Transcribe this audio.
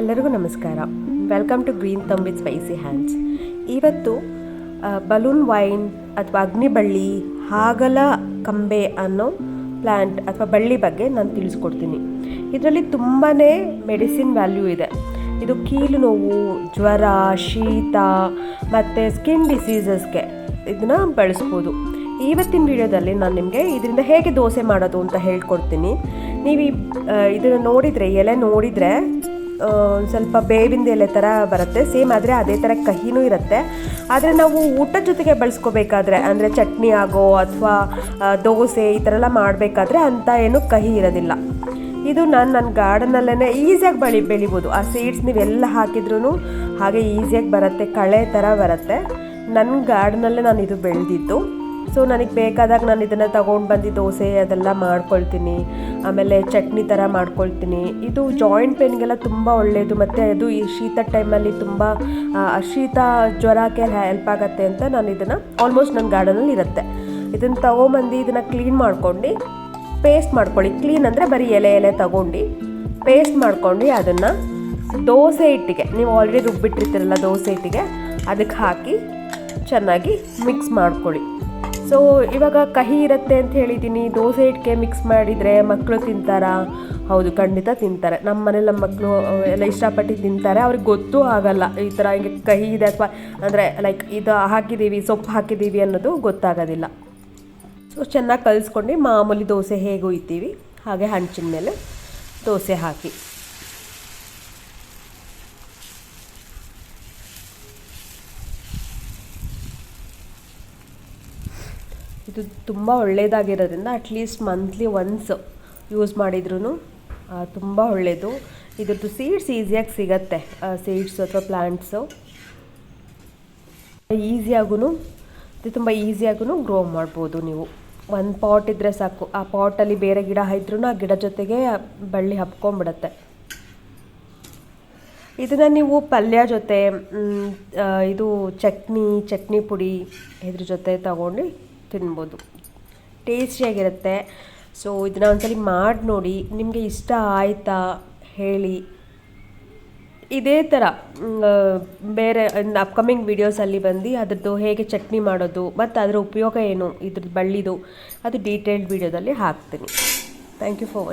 ಎಲ್ಲರಿಗೂ ನಮಸ್ಕಾರ. Welcome to green thumb with spicy hands ಇವತ್ತು ಬಲೂನ್ ವೈನ್ ಅಥವಾ ಅಗ್ನಿಬಳ್ಳಿ ಹಾಗಲ ಕಂಬೆ ಅನ್ನೋ ಪ್ಲ್ಯಾಂಟ್ ಅಥವಾ ಬಳ್ಳಿ ಬಗ್ಗೆ ನಾನು ತಿಳಿಸ್ಕೊಡ್ತೀನಿ. ಇದರಲ್ಲಿ ತುಂಬಾ ಮೆಡಿಸಿನ್ ವ್ಯಾಲ್ಯೂ ಇದೆ. ಇದು ಕೀಲು ನೋವು, ಜ್ವರ, ಶೀತ, ಮತ್ತು ಸ್ಕಿನ್ ಡಿಸೀಸಸ್ಗೆ ಇದನ್ನ ಬಳಸ್ಬೋದು. ಇವತ್ತಿನ ವಿಡಿಯೋದಲ್ಲಿ ನಾನು ನಿಮಗೆ ಇದರಿಂದ ಹೇಗೆ ದೋಸೆ ಮಾಡೋದು ಅಂತ ಹೇಳ್ಕೊಡ್ತೀನಿ. ನೀವು ಇದನ್ನು ನೋಡಿದರೆ, ಎಲೆ ನೋಡಿದರೆ ಸ್ವಲ್ಪ ಬೇವಿಂದ ಎಲೆ ಥರ ಬರುತ್ತೆ. ಸೇಮ್ ಆದರೆ ಅದೇ ಥರ ಕಹಿನೂ ಇರುತ್ತೆ. ಆದರೆ ನಾವು ಊಟದ ಜೊತೆಗೆ ಬಳಸ್ಕೋಬೇಕಾದ್ರೆ, ಅಂದರೆ ಚಟ್ನಿ ಆಗೋ ಅಥವಾ ದೋಸೆ ಈ ಥರ ಎಲ್ಲ ಮಾಡಬೇಕಾದ್ರೆ ಅಂಥ ಏನು ಕಹಿ ಇರೋದಿಲ್ಲ. ಇದು ನಾನು ನನ್ನ ಗಾರ್ಡನಲ್ಲೇ ಈಸಿಯಾಗಿ ಬೆಳಿ, ಬೆಳಿಬೋದು. ಆ ಸೀಡ್ಸ್ ನೀವೆಲ್ಲ ಹಾಕಿದ್ರೂ ಹಾಗೆ ಈಸಿಯಾಗಿ ಬರುತ್ತೆ, ಕಳೆ ಥರ ಬರುತ್ತೆ. ನನ್ನ ಗಾರ್ಡನಲ್ಲೇ ನಾನು ಇದು ಬೆಳೆದಿದ್ದು. ಸೊ ನನಗೆ ಬೇಕಾದಾಗ ನಾನು ಇದನ್ನು ತಗೊಂಡು ಬಂದು ದೋಸೆ ಅದೆಲ್ಲ ಮಾಡ್ಕೊಳ್ತೀನಿ. ಆಮೇಲೆ ಚಟ್ನಿ ಥರ ಮಾಡ್ಕೊಳ್ತೀನಿ. ಇದು ಜಾಯಿಂಟ್ ಪೇನ್ಗೆಲ್ಲ ತುಂಬ ಒಳ್ಳೆಯದು ಮತ್ತು ಅದು ಈ ಶೀತ ಟೈಮಲ್ಲಿ ತುಂಬ ಶೀತ ಜ್ವರಕ್ಕೆ ಹೆಲ್ಪ್ ಆಗುತ್ತೆ ಅಂತ ನಾನು ಇದನ್ನು ಆಲ್ಮೋಸ್ಟ್ ನನ್ನ ಗಾರ್ಡನಲ್ಲಿ ಇರುತ್ತೆ. ಇದನ್ನು ತೊಗೊಂಬಂದು ಇದನ್ನು ಕ್ಲೀನ್ ಮಾಡ್ಕೊಂಡು ಪೇಸ್ಟ್ ಮಾಡ್ಕೊಳ್ಳಿ. ಕ್ಲೀನ್ ಅಂದರೆ ಬರೀ ಎಲೆ ಎಲೆ ತಗೊಂಡು ಪೇಸ್ಟ್ ಮಾಡ್ಕೊಂಡು ಅದನ್ನು ದೋಸೆ ಹಿಟ್ಟಿಗೆ, ನೀವು ಆಲ್ರೆಡಿ ರುಬ್ಬಿಟ್ಟಿರ್ತೀರಲ್ಲ ದೋಸೆ ಹಿಟ್ಟಿಗೆ, ಅದಕ್ಕೆ ಹಾಕಿ ಚೆನ್ನಾಗಿ ಮಿಕ್ಸ್ ಮಾಡ್ಕೊಳ್ಳಿ. ಸೊ ಇವಾಗ ಕಹಿ ಇರುತ್ತೆ ಅಂತ ಹೇಳಿದ್ದೀನಿ ದೋಸೆ ಇಟ್ಕೆ ಮಿಕ್ಸ್ ಮಾಡಿದರೆ ಮಕ್ಕಳು ತಿಂತಾರಾ? ಹೌದು, ಖಂಡಿತ ತಿಂತಾರೆ. ನಮ್ಮ ಮನೇಲಿ ನಮ್ಮ ಮಕ್ಕಳು ಎಲ್ಲ ಇಷ್ಟಪಟ್ಟು ತಿಂತಾರೆ. ಅವ್ರಿಗೆ ಗೊತ್ತೂ ಆಗಲ್ಲ. ಈ ಥರ ಹಿಂಗೆ ಕಹಿ ಇದೆ ಅಥವಾ ಅಂದರೆ ಲೈಕ್ ಇದು ಹಾಕಿದ್ದೀವಿ, ಸೊಪ್ಪು ಹಾಕಿದ್ದೀವಿ ಅನ್ನೋದು ಗೊತ್ತಾಗೋದಿಲ್ಲ. ಸೊ ಚೆನ್ನಾಗಿ ಕಲಿಸ್ಕೊಂಡು ಮಾಮೂಲಿ ದೋಸೆ ಹೇಗೆ ಒಯ್ತೀವಿ ಹಾಗೆ ಹಂಚಿನ ಮೇಲೆ ದೋಸೆ ಹಾಕಿ. ಇದು ತುಂಬ ಒಳ್ಳೆಯದಾಗಿರೋದ್ರಿಂದ at least monthly once use ಮಾಡಿದ್ರೂ ತುಂಬ ಒಳ್ಳೆಯದು ಇದ್ರದ್ದು ಸೀಡ್ಸ್ ಈಸಿಯಾಗಿ ಸಿಗತ್ತೆ ಸೀಡ್ಸ್ ಅಥವಾ ಪ್ಲ್ಯಾಂಟ್ಸು ಈಸಿಯಾಗೂ ಇದು ತುಂಬ ಈಸಿಯಾಗೂ ಗ್ರೋ ಮಾಡ್ಬೋದು ನೀವು. ಒಂದು ಪಾಟ್ ಇದ್ದರೆ ಸಾಕು. ಆ ಪಾಟಲ್ಲಿ ಬೇರೆ ಗಿಡ ಇದ್ರೂ ಆ ಗಿಡ ಜೊತೆಗೆ ಬಳ್ಳಿ ಹಬ್ಕೊಂಡ್ಬಿಡತ್ತೆ ಇದನ್ನು ನೀವು ಪಲ್ಯ ಜೊತೆ ಇದು ಚಟ್ನಿ ಚಟ್ನಿ ಪುಡಿ ಇದ್ರ ಜೊತೆ ತಗೊಂಡು ತಿನ್ಬೋದು. ಟೇಸ್ಟಿಯಾಗಿರುತ್ತೆ ಸೊ ಇದನ್ನ ಒಂದ್ಸಲಿ ಮಾಡಿ ನೋಡಿ, ನಿಮಗೆ ಇಷ್ಟ ಆಯಿತಾ ಹೇಳಿ. ಇದೇ ಥರ ಬೇರೆ ಅಪ್ಕಮಿಂಗ್ ವೀಡಿಯೋಸಲ್ಲಿ ಬಂದು ಅದರದ್ದು ಹೇಗೆ ಚಟ್ನಿ ಮಾಡೋದು, ಮತ್ತು ಅದರ ಉಪಯೋಗ ಏನು, ಇದ್ರದ್ದು ಬಳ್ಳಿದು, ಅದು ಡೀಟೇಲ್ಡ್ ವೀಡಿಯೋದಲ್ಲಿ ಹಾಕ್ತೀನಿ. Thank you for watching